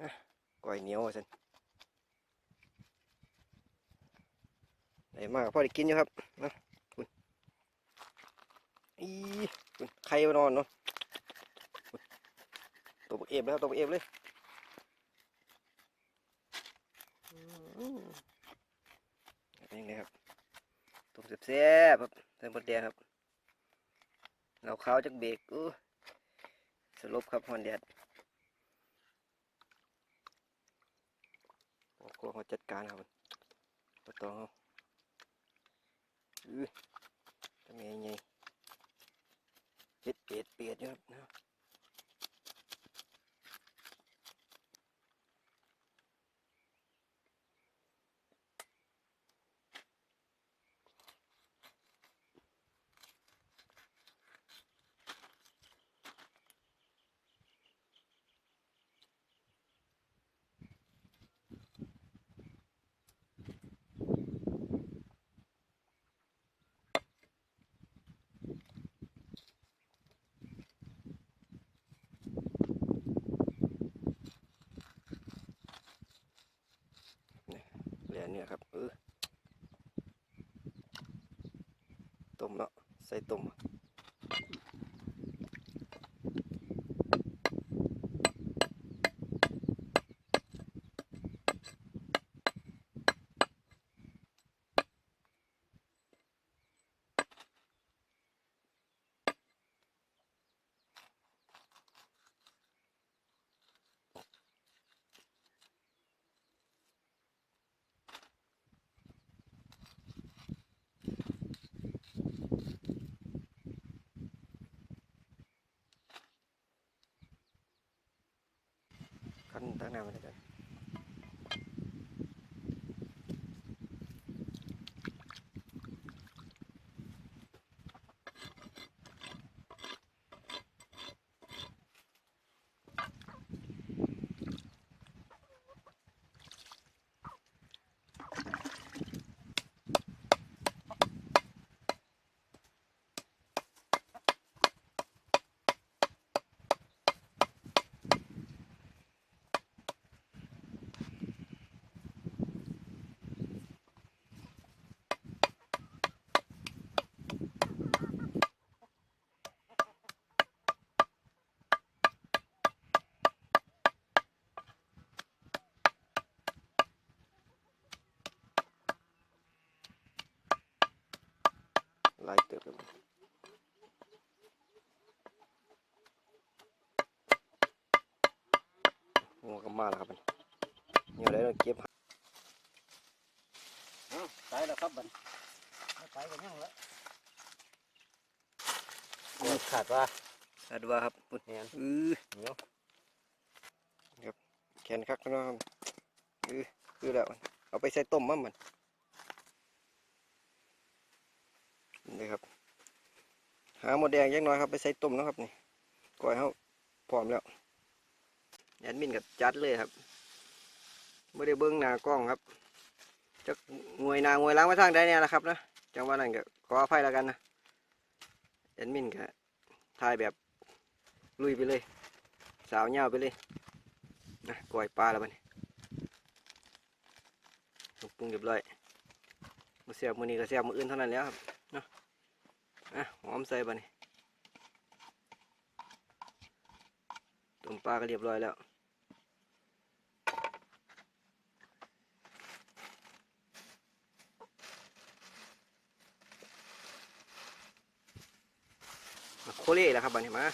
อะก้อยเหนียวสันได้มากพ่อได้กินอยู่ครับนะคุณอีคุณไข่มานอนเนาะตัวเอฟเลยครับตัวเอฟเลยอืมเป็นยังไงครับต้มแซ่บครับใส่หมดแดงครับ เราเข้าจากเบรกอู้สรุปครับฮอนแดด กลัวเขาจัดการครับปตองเขาอือทำไงไงเจ็ดเปียดเปียดอยู่ครับนะ เนี่ยครับเออต้มเนาะใส่ต้ม ขั้นตั้งนานมาแล้วกัน มาแล้วครับมันเดี๋ยวได้เราเก็บตายแล้วครับบันตายกันยังแล้วขาดว่าอัดว่าครับปุ่นเนี่ยอือเหนียวแขนคักเนาะครับอือคือแล้วเอาไปใส่ต้มมั่มันนี่ครับ หาหมดแดงยังน้อยครับไปใส่ต้มเนาะครับนี่ก่อยเขาพร้อมแล้ว แอดมินกับจัดเลยครับไม่ได้เบิ้งหน้ากล้องครับจะงวยหน้างวยล้างมาทางใดเนี่ยนะครับนะจังว่านั่นก็ขออภัยแล้วกันนะแอดมินก็ถ่ายแบบลุยไปเลย สาวเหย้าไปเลยนะกล้วยปลาแล้วบันถูกปรุงเรียบร้อยมือเสียบมือนี้ก็เสียบมืออื่นเท่านั้นแล้วครับเนาะอะหอมใส่บัดนี้ ต้มปลาก็เรียบร้อยแล้ว โคเล่แล้วครับบัดนี้มา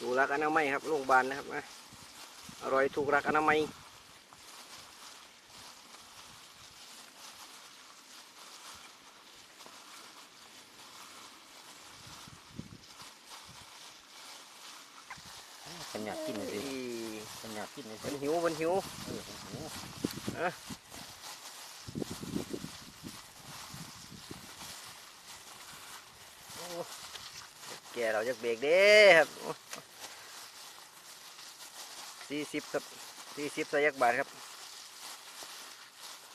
ดูรักอนามัยครับโรงพยาบาลนะครับมาอร่อยถูกรักอนามัย เป็นอยากกินเลยอีเป็นอยากกินเลยมันหิวมันหิวเออโอ้โหโอ้แกเราจะเบรกเด้ครับสี่สิบครับสี่สิบใส่ยักบาทครับ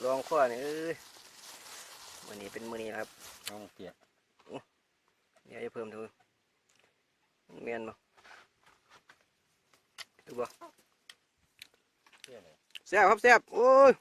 ลองข้อนี่เอ้ยมือนี้เป็นมือนี้นะครับน้องเปียกเดี๋ยวจะเพิ่มเถอะเมียนบ่ดู บ่เตี้ยเลยแซ่บครับแซ่บโอ้ย